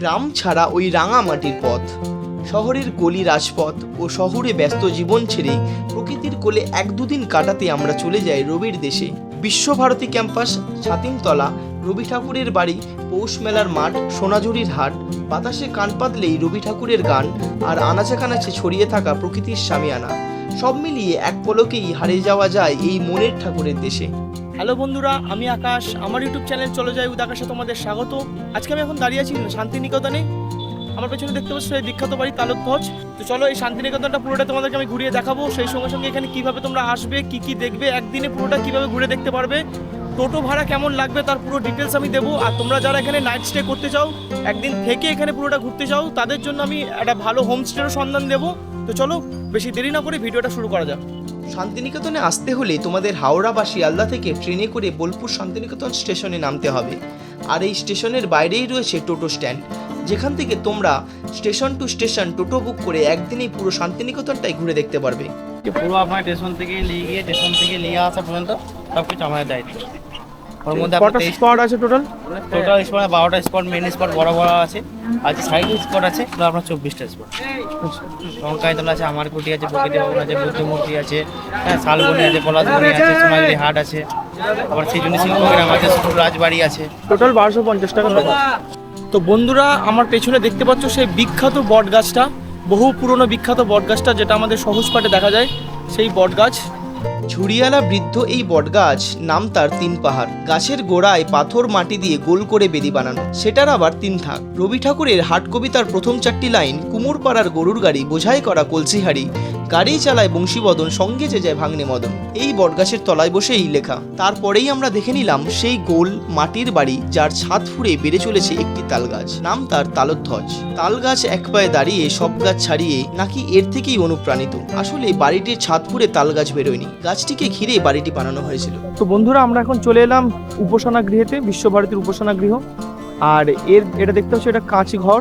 গ্রাম ছাড়া ওই রাঙামাটির পথ। শহরের গলি রাজপথ ও শহরে ব্যস্ত জীবন ছেড়ে প্রকৃতির কোলে এক দুদিন কাটাতে আমরা চলে যাই রবির দেশে। বিশ্বভারতী ক্যাম্পাস, ছাতিমতলা, রবি ঠাকুরের বাড়ি, পৌষ মেলার মাঠ, সোনাঝুরির হাট, বাতাসে কান পাতলেই রবি ঠাকুরের গান আর আনাচে কানাচে ছড়িয়ে থাকা প্রকৃতির সামিয়ানা। সব মিলিয়ে এক পলকেই হারিয়ে যাওয়া যায় এই মনের ঠাকুরের দেশে। হ্যালো বন্ধুরা, আমি আকাশ। আমার ইউটিউব চ্যানেল চলে যায় উদ আকাশে তোমাদের স্বাগত। আজকে আমি এখন দাঁড়িয়ে আছি শান্তিনিকেতনে। আমার পেছনে দেখতে পাচ্ছ এই বিখ্যাত বাড়ি তালুকধ্বজ। তো চলো এই শান্তিনিকেতনটা পুরোটা তোমাদেরকে আমি ঘুরিয়ে দেখাবো। সেই সঙ্গে সঙ্গে এখানে কীভাবে তোমরা আসবে, কি কি দেখবে, একদিনে পুরোটা কীভাবে ঘুরে দেখতে পারবে, টোটো ভাড়া কেমন লাগবে তার পুরো ডিটেলস আমি দেবো। আর তোমরা যারা এখানে নাইট স্টে করতে চাও, একদিন থেকে এখানে পুরোটা ঘুরতে চাও, তাদের জন্য আমি একটা ভালো হোমস্টেরও সন্ধান দেবো। তো চলো, বেশি দেরি না করে ভিডিওটা শুরু করা যাক। শান্তিনিকেতনে আসতে হলে তোমাদের হাওড়া বা শিয়ালদা থেকে ট্রেনে করে বোলপুর শান্তিনিকেতন স্টেশনে নামতে হবে। আর এই স্টেশনের বাইরেই রয়েছে টোটো স্ট্যান্ড। যেখান থেকে তোমরা station to station toto book করে একদিনেই পুরো শান্তিনিকেতনটাই ঘুরে দেখতে পারবে। পুরো আপনার স্টেশন থেকে নিয়ে গিয়ে, স্টেশন থেকে নিয়ে আসা পর্যন্ত সব কিছু আমাদের দায়িত্ব। ওর মধ্যে কটা স্পট আছে টোটাল টোটাল স্পট বারোটা স্পট মেন স্পট বড় বড় আছে। আর যে সাইড স্পট আছে ওগুলো আপনার চব্বিশটা স্পট লঙ্কায়তলা আছে আমারকুটি আছে প্রকৃতি ভবন আছে বুদ্ধমূর্তি আছে হ্যাঁ শালবনি আছে পলাশবনি আছে সোনাঝুরি হাট আছে আবার সেই জন্য শিল্পগ্রাম আছে ছোট রাজবাড়ি আছে। টোটাল বারোশো পঞ্চাশ টাকা তো বন্ধুরা আমার পেছনে দেখতে পাচ্ছ সেই বিখ্যাত বট গাছটা বহু পুরনো বিখ্যাত বট গাছটা যেটা আমাদের সহজ পাটে দেখা যায় সেই বট গাছ ঝুড়িয়ালা বৃদ্ধ এই বটগাছ নাম তার তিন পাহাড়। গাছের গোড়ায় পাথর মাটি দিয়ে গোল করে বেদি বানানো। সেটার আবার তিন থাক রবি ঠাকুরের হাট কবিতার প্রথম চারটি লাইন কুমুর পাড়ার গরুর গাড়ি, বোঝাই করা কলসিহারি গাড়ি চালায় বংশীবদন, সঙ্গে যে যায় ভাঙনে মদন এই বটগাছের তলায় বসেই লেখা। তারপরেই আমরা দেখে নিলাম সেই গোল মাটির বাড়ি যার ছাদ ফুড়ে বেড়ে চলেছে একটি তাল গাছ নাম তার তালধ্বজ। তাল গাছ এক পায়ে দাঁড়িয়ে সব গাছ ছাড়িয়ে নাকি এর থেকেই অনুপ্রাণিত। আসলে বাড়িটির ছাদ ফুড়ে তাল গাছ বেরোয়নি। গাছটিকে ঘিরে বাড়িটি বানানো হয়েছিল। তো বন্ধুরা, আমরা এখন চলে এলাম উপাসনা গৃহেতে, বিশ্বভারতীর উপাসনা গৃহ। আর এর, এটা দেখতে হচ্ছে এটা কাঁচ ঘর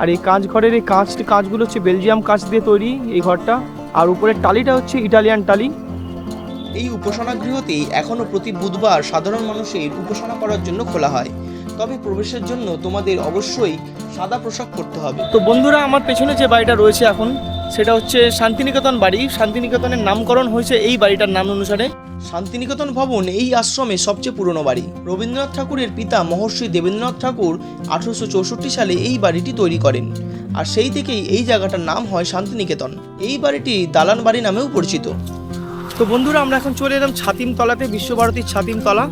আর এই কাঁচ ঘরের এই কাঁচটি, কাঁচগুলো হচ্ছে বেলজিয়াম কাঁচ দিয়ে তৈরি এই ঘরটা। আর উপরের টালিটা হচ্ছে ইটালিয়ান টালি। এই উপাসনা গৃহতেই এখনও প্রতি বুধবার সাধারণ মানুষের উপাসনা করার জন্য খোলা হয়। তবে প্রবেশের জন্য তোমাদের অবশ্যই সাদা পোশাক পরতে হবে। তো বন্ধুরা আমার পেছনে যে বাড়িটা রয়েছে এখন সেটা হচ্ছে শান্তিনিকেতন বাড়ি। শান্তিনিকেতনের নামকরণ হয়েছে এই বাড়িটার নাম অনুসারে। শান্তিনিকেতন ভবন এই আশ্রমে সবচেয়ে পুরনো বাড়ি। রবীন্দ্রনাথ ঠাকুরের পিতা মহর্ষি দেবেন্দ্রনাথ ঠাকুর আঠারোশো চৌষট্টি সালে এই বাড়িটি তৈরি করেন। আর সেই থেকেই এই জায়গাটার নাম হয় শান্তিনিকেতন। এই বাড়িটি দালান বাড়ি নামেও পরিচিত। তো বন্ধুরা আমরা এখন চলে এলাম ছাতিমতলাতে বিশ্বভারতীর ছাতিমতলা।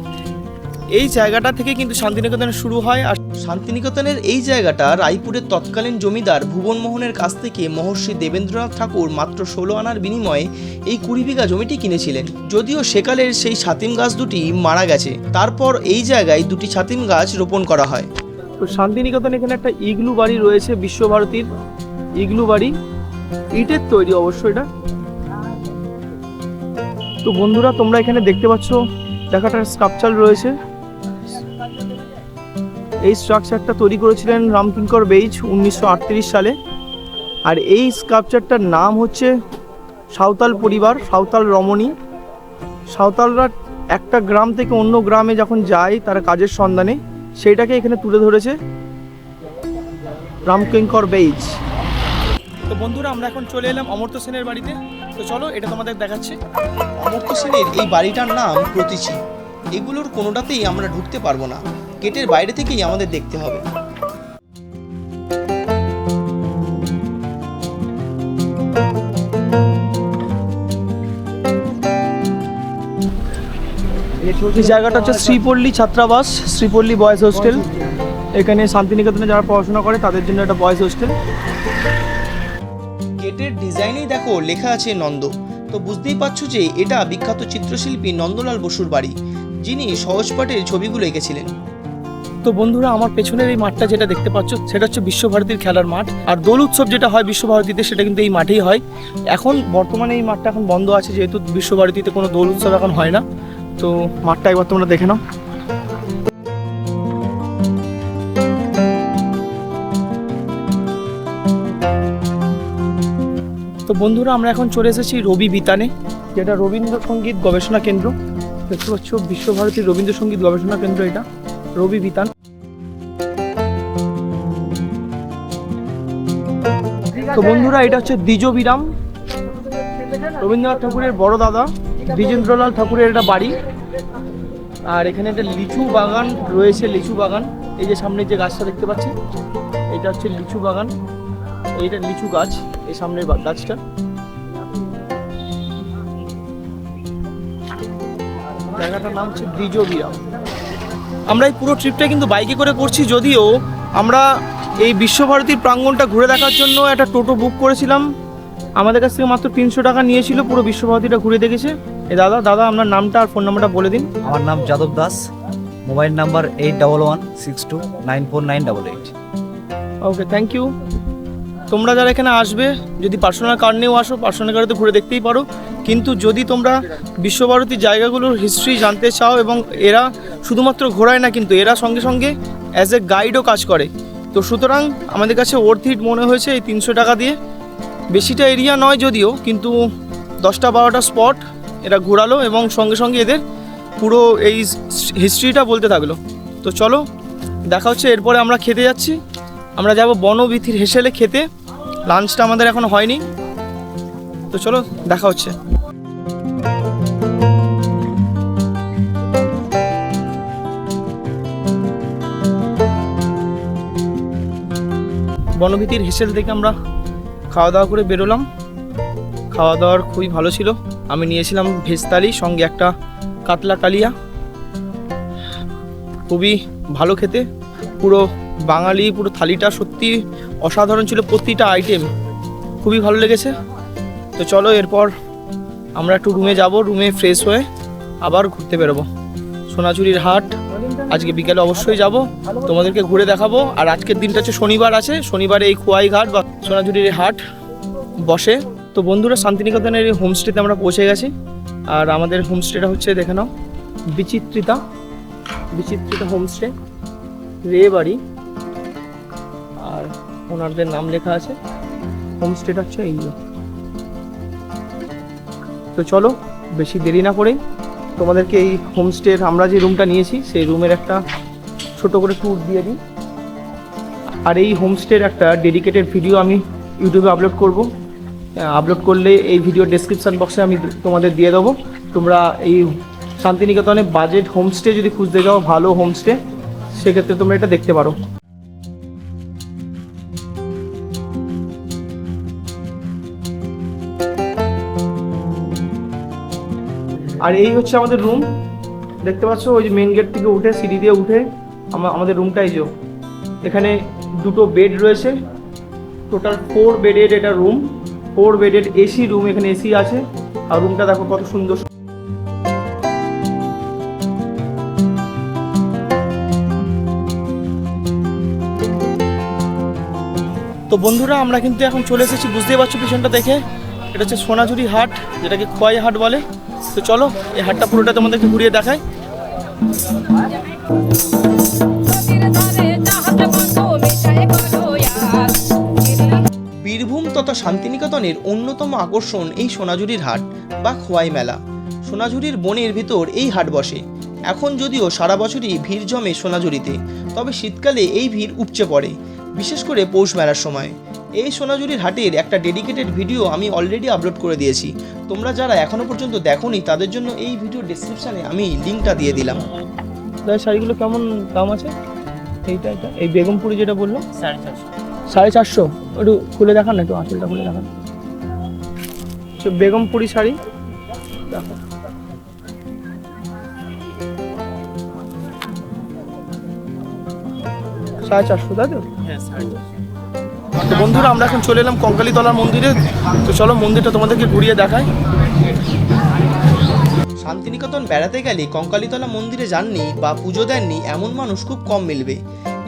এই জায়গাটা থেকে কিন্তু শান্তিনিকেতন শুরু হয় আর শান্তিনিকেতনের এই জায়গাটা রায়পুরের তৎকালীন জমিদার ভুবন মোহনের কাছ থেকে মহর্ষি দেবেন্দ্রনাথ ঠাকুর মাত্র ষোলো আনার বিনিময়ে এই কুড়ি বিঘা জমিটি কিনেছিলেন। যদিও সেকালের সেই ছাতিম গাছ দুটি মারা গেছে। তারপর এই জায়গায় দুটি ছাতিম গাছ রোপণ করা হয়। তো শান্তিনিকেতন এখানে একটা ইগলু বাড়ি রয়েছে বিশ্বভারতীর। ইগলু বাড়ি। ইটের তৈরি অবশ্যই এটা। তো বন্ধুরা তোমরা এখানে দেখতে পাচ্ছ দেখাটার স্ট্রাকচার রয়েছে। এই স্ট্রাকচারটা তৈরি করেছিলেন রামকিঙ্কর বেইজ উনিশশো আটত্রিশ সালে। আর এই স্কাল্পচারটার নাম হচ্ছে সাঁওতাল পরিবার সাঁওতাল রমণী। সাঁওতালরা একটা গ্রাম থেকে অন্য গ্রামে যখন যায় তারা কাজের সন্ধানে সেইটাকে এখানে তুলে ধরেছে রামকিঙ্কর বেইজ। তো বন্ধুরা আমরা এখন চলে এলাম অমর্ত্য সেনের বাড়িতে। তো চলো এটা তোমাদের দেখাচ্ছি। অমর্ত্য সেনের এই বাড়িটার নাম প্রতীচি। এগুলোর কোনোটাতেই আমরা ঢুকতে পারব না। গেটের বাইরে থেকেই আমাদের দেখতে হবে। এই জায়গাটা হচ্ছে শ্রীপল্লী ছাত্রাবাস শ্রীপল্লী বয়েজ হোস্টেল। এখানে শান্তিনিকেতনে যারা পড়াশোনা করে তাদের জন্য একটা বয়েজ হোস্টেল। গেটের ডিজাইনেই দেখো লেখা আছে নন্দ। তো বুঝতেই পারছ যে এটা বিখ্যাত চিত্রশিল্পী নন্দলাল বসুর বাড়ি যিনি সহজপাঠের ছবিগুলো এঁকেছিলেন। তো বন্ধুরা, আমার পেছনের এই মাঠটা যেটা দেখতে পাচ্ছ, সেটা হচ্ছে বিশ্বভারতীর খেলার মাঠ। আর দোল উৎসব যেটা হয় বিশ্বভারতীতে, সেটা কিন্তু এই মাঠেই হয়। এখন বর্তমানে এই মাঠটা এখন বন্ধ আছে, যেহেতু বিশ্বভারতীতে কোনো দোল উৎসব এখন হয় না। তো মাঠটা একবার তোমরা দেখে নাও। তো বন্ধুরা, আমরা এখন চলে এসেছি রবি বিতানে, যেটা রবীন্দ্রসঙ্গীত গবেষণা কেন্দ্র। দেখতে পাচ্ছ, বিশ্বভারতীর রবীন্দ্রসঙ্গীত গবেষণা কেন্দ্র এটা, রবি বিতান। তো বন্ধুরা এটা হচ্ছে দ্বিজবিরাম রবীন্দ্রনাথ ঠাকুরের বড় দাদা দ্বিজেন্দ্রলাল ঠাকুরের একটা বাড়ি। আর এখানে একটা লিচু বাগান রয়েছে লিচু বাগান। এই যে সামনে যে গাছটা দেখতে পাচ্ছি এটা হচ্ছে লিচু বাগান। এইটা লিচু গাছ এই সামনের গাছটা। জায়গাটার নাম হচ্ছে দ্বিজবিরাম আমরা এই পুরো ট্রিপটা কিন্তু বাইকে করে করছি যদিও আমরা এই বিশ্বভারতীর প্রাঙ্গণটা ঘুরে দেখার জন্য একটা টোটো বুক করেছিলাম। আমাদের কাছ থেকে মাত্র তিনশো টাকা নিয়েছিল পুরো বিশ্বভারতীটা ঘুরে দেখেছে। এ দাদা দাদা আপনার নামটা আর ফোন নাম্বারটা বলে দিন। আমার নাম Yadav Das mobile number eight double one six two nine four nine double eight okay thank you তোমরা যারা এখানে আসবে যদি পার্সোনাল কার নিয়েও আসো পার্সোনাল কারে তো ঘুরে দেখতেই পারো। কিন্তু যদি তোমরা বিশ্বভারতীর জায়গাগুলোর হিস্ট্রি জানতে চাও এবং এরা শুধুমাত্র ঘোরায় না কিন্তু এরা সঙ্গে সঙ্গে অ্যাজ এ গাইডও কাজ করে। তো সুতরাং আমাদের কাছে ওর্থিট মনে হয়েছে এই তিনশো টাকা দিয়ে। বেশিটা এরিয়া নয় যদিও, কিন্তু দশটা বারোটা স্পট এরা ঘোরালো এবং সঙ্গে সঙ্গে এদের পুরো এই হিস্ট্রিটা বলতে থাকল। তো চলো, দেখা হচ্ছে, এরপরে আমরা খেতে যাচ্ছি। আমরা যাব বনবিথির হেসেলে খেতে। লাঞ্চটা আমাদের এখন হয়নি। তো চলো, দেখা হচ্ছে। বনভীতির হেসেল থেকে আমরা খাওয়া দাওয়া করে বেরোলাম। খাওয়া দাওয়ার খুবই ভালো ছিল। আমি নিয়েছিলাম ভেজ থালি, সঙ্গে একটা কাতলা কালিয়া। খুবই ভালো খেতে। পুরো বাঙালি, পুরো থালিটা সত্যি অসাধারণ ছিল প্রতিটা আইটেম খুবই ভালো লেগেছে। তো চলো এরপর আমরা একটু রুমে যাব। রুমে ফ্রেশ হয়ে আবার ঘুরতে বেরোবো। সোনাঝুরির হাট। আজকে বিকেলে অবশ্যই যাব, তোমাদেরকে ঘুরে দেখাবো। আর আজকের দিনটা হচ্ছে শনিবার আছে, শনিবারে এই খোয়াই ঘাট বা সোনাঝুরির হাট বসে। তো বন্ধুরা, শান্তিনিকেতনের এই হোমস্টেতে আমরা পৌঁছে গেছি। আর আমাদের হোমস্টেটা হচ্ছে, দেখে নাও, বিচিত্রিতা বিচিত্রিতা হোমস্টে, রে বাড়ি। আর ওনারদের নাম লেখা আছে, হোমস্টেটা হচ্ছে এই তো চলো, বেশি দেরি না করে তোমাদেরকে এই হোমস্টের আমরা যে রুমটা নিয়েছি, সেই রুমের একটা ছোট করে ট্যুর দিয়ে দিই। আর এই হোমস্টের একটা ডেডিকেটেড ভিডিও আমি ইউটিউবে আপলোড করব। আপলোড করলে এই ভিডিও ডেসক্রিপশন বক্সে আমি তোমাদের দিয়ে দেবো। তোমরা এই শান্তিনিকেতনে বাজেট হোমস্টে যদি খুঁজতে যাও, ভালো হোমস্টে সেক্ষেত্রে তোমরা এটা দেখতে পারো। আর এই হচ্ছে আমাদের রুম দেখতে পাচ্ছ, ওই যে মেন গেট থেকে উঠে, সিঁড়ি দিয়ে উঠে আমা- আমাদের রুমটাই যে এখানে দুটো বেড রয়েছে। টোটাল ফোর বেডের এটা রুম ফোর বেডের এসি রুম এখানে এসি আছে। আর রুমটা দেখো কত সুন্দর। তো বন্ধুরা, আমরা কিন্তু এখন চলে এসেছি, বুঝতেই পারছ পিছনটা দেখে। এটা হচ্ছে সোনাঝুরি হাট, যেটাকে খোয়াই হাট বলে। তো চলো, এই হাটটা পুরোটা তোমাদেরকে ঘুরিয়ে দেখাই। বীরভূম তথা শান্তিনিকেতনের অন্যতম আকর্ষণ এই সোনাঝুরির হাট বা খোয়াই মেলা। সোনাঝুরির বনের ভিতর এই হাট বসে। এখন যদিও সারা বছরই ভিড় জমে সোনাঝুরিতে, তবে শীতকালে এই ভিড় উপচে পড়ে, বিশেষ করে পৌষ মেলার সময়। এই সোনাঝুরির হাটের একটা ডেডিকেটেড ভিডিও আমি অলরেডি আপলোড করে দিয়েছি। তোমরা যারা এখনও পর্যন্ত দেখোনি তাদের জন্য এই ভিডিও ডেসক্রিপশানে আমি লিঙ্কটা দিয়ে দিলাম। শাড়িগুলো কেমন দাম আছে? এইটা এটা এই বেগমপুরি যেটা বলল? সাড়ে চারশো। সাড়ে চারশো? একটু খুলে দেখান না একটু আঁচলটা খুলে দেখান। তো বেগমপুরি শাড়ি। দেখো। সাড়ে চারশো তাই তো? হ্যাঁ সাড়ে চারশো। তো বন্ধুরা, আমরা এখন চলে এলাম কঙ্কালীতলার মন্দিরে। তো চলো মন্দিরটা তোমাদেরকে ঘুরিয়ে দেখাই। শান্তিনিকেতন বেড়াতে গেলে কঙ্কালীতলা মন্দিরে যাননি বা পুজো দেননি এমন মানুষ খুব কম মিলবে।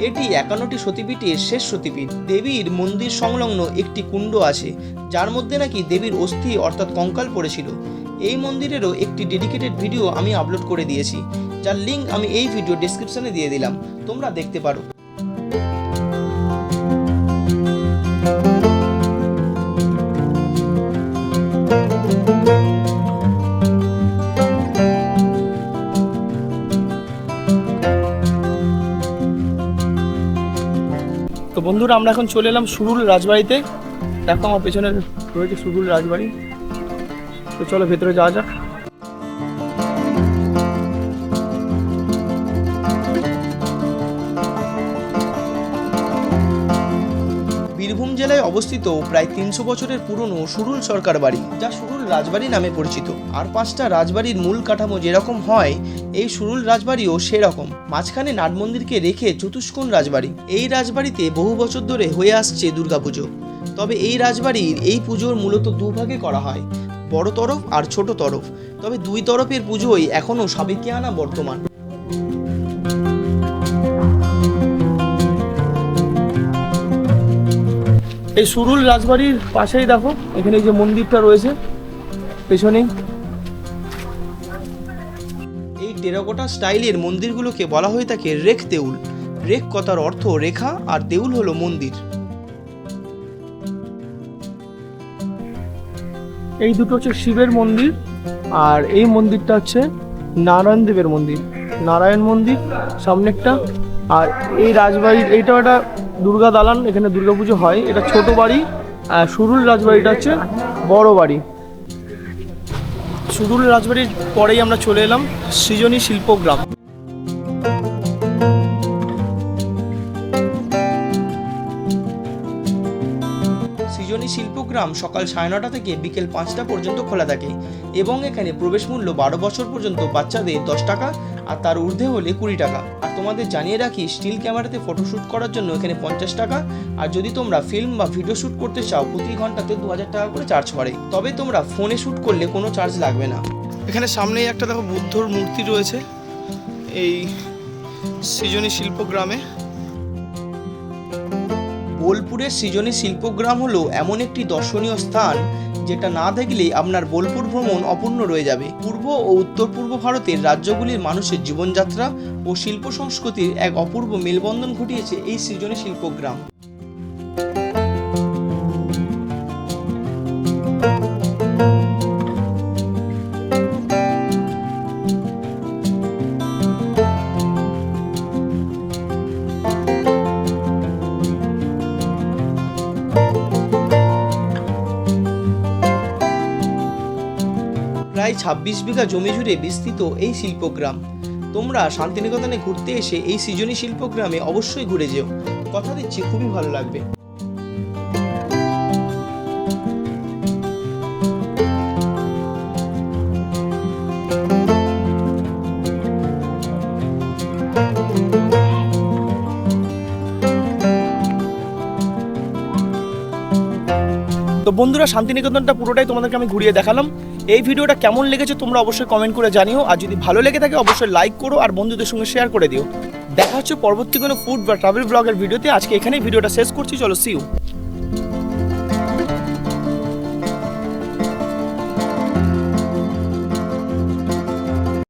এটি একান্নটি সতীপীঠের শেষ সতীপীঠ। দেবীর মন্দির সংলগ্ন একটি কুণ্ড আছে, যার মধ্যে নাকি দেবীর অস্থি অর্থাৎ কঙ্কাল পড়েছিল। এই মন্দিরেরও একটি ডেডিকেটেড ভিডিও আমি আপলোড করে দিয়েছি, যার লিঙ্ক আমি এই ভিডিও ডেসক্রিপশনে দিয়ে দিলাম। তোমরা দেখতে পারো। বন্ধুরা, আমরা এখন চলে এলাম সুরুল রাজবাড়িতে। দেখো আমার পেছনে রয়েছে সুরুল রাজবাড়ি। তো চলো ভেতরে যাওয়া যাক। বীরভূম জেলায় অবস্থিত প্রায় তিনশো বছরের পুরনো সুরুল সরকার বাড়ি, যা সুরুল রাজবাড়ি নামে পরিচিত। আর পাঁচটা রাজবাড়ির মূল কাঠামো যেরকম হয় এই সুরুল রাজবাড়িও সেরকম। মাঝখানে নাট মন্দিরকে রেখে চতুষ্কোণ রাজবাড়ি। এই রাজবাড়িতে বহু বছর ধরে হয়ে আসছে দুর্গাপুজো। তবে এই রাজবাড়ির এই পুজোর মূলত দুভাগে করা হয়, বড় তরফ আর ছোট তরফ। তবে দুই তরফের পুজোই এখনও সাবেকিয়ানা বর্তমান। এই সুরুল রাজবাড়ির পাশেই দেখো, এখানে যে মন্দিরটা রয়েছে, পেছনেই। এই টেরাকোটা স্টাইলের মন্দিরগুলোকে বলা হয়ে থাকে রেখ দেউল রেখ কথার অর্থ রেখা আর দেউল হলো মন্দির। এই দুটো হচ্ছে শিবের মন্দির আর এই মন্দিরটা হচ্ছে নারায়ণ দেবের মন্দির। নারায়ণ মন্দির সামনে একটা আর এই রাজবাড়ির এইটাও একটা দুর্গা দালান, এখানে দুর্গাপুজো হয়। এটা ছোট বাড়ি আর সুরুল রাজবাড়িটা হচ্ছে বড় বাড়ি। সুরুল রাজবাড়ির পরেই আমরা চলে এলাম সৃজনী শিল্পগ্রাম সৃজনী শিল্পগ্রাম সকাল সাড়ে নটা থেকে বিকেল পাঁচটা পর্যন্ত খোলা থাকে এবং এখানে প্রবেশ মূল্য বারো বছর পর্যন্ত বাচ্চাদের দশ টাকা আর তার ঊর্ধ্বে হলে কুড়ি টাকা। আর তোমাদের জানিয়ে রাখি স্টিল ক্যামেরাতে ফটোশ্যুট করার জন্য এখানে পঞ্চাশ টাকা। আর যদি তোমরা ফিল্ম বা ভিডিও শ্যুট করতে চাও প্রতি ঘন্টাতে দু হাজার টাকা করে চার্জ করে। তবে তোমরা ফোনে শ্যুট করলে কোনো চার্জ লাগবে না। এখানে সামনেই একটা দেখো বুদ্ধর মূর্তি রয়েছে এই সৃজনী শিল্পগ্রামে। বোলপুরের সৃজনী শিল্পগ্রাম হলো এমন একটি দর্শনীয় স্থান যেটা না দেখলে আপনার বোলপুর ভ্রমণ অপূর্ণ রয়ে যাবে। পূর্ব ও উত্তর পূর্ব ভারতের রাজ্যগুলির মানুষের জীবনযাত্রা ও শিল্প সংস্কৃতির এক অপূর্ব মেলবন্ধন ঘটিয়েছে এই সৃজনী শিল্পগ্রাম প্রায় ছাব্বিশ বিঘা জমি জুড়ে বিস্তৃত এই শিল্পগ্রাম। তোমরা শান্তিনিকেতনে ঘুরতে এসে এই সৃজনী শিল্পগ্রামে অবশ্যই ঘুরে যেও। কথা দিচ্ছি, খুবই ভালো লাগবে। তো বন্ধুরা, শান্তিনিকেতনটা পুরোটাই তোমাদেরকে আমি ঘুরিয়ে দেখালাম। এই ভিডিওটা কেমন লেগেছে তোমরা অবশ্যই কমেন্ট করে জানিও। আর যদি ভালো লেগে থাকে, অবশ্যই লাইক করো আর বন্ধুদের সঙ্গে শেয়ার করে দিও। দেখা হচ্ছে পরবর্তী কোনো ফুড বা ট্রাভেল ব্লগের ভিডিওতে। আজকে এখানেই ভিডিওটা শেষ করছি। চলো সিউ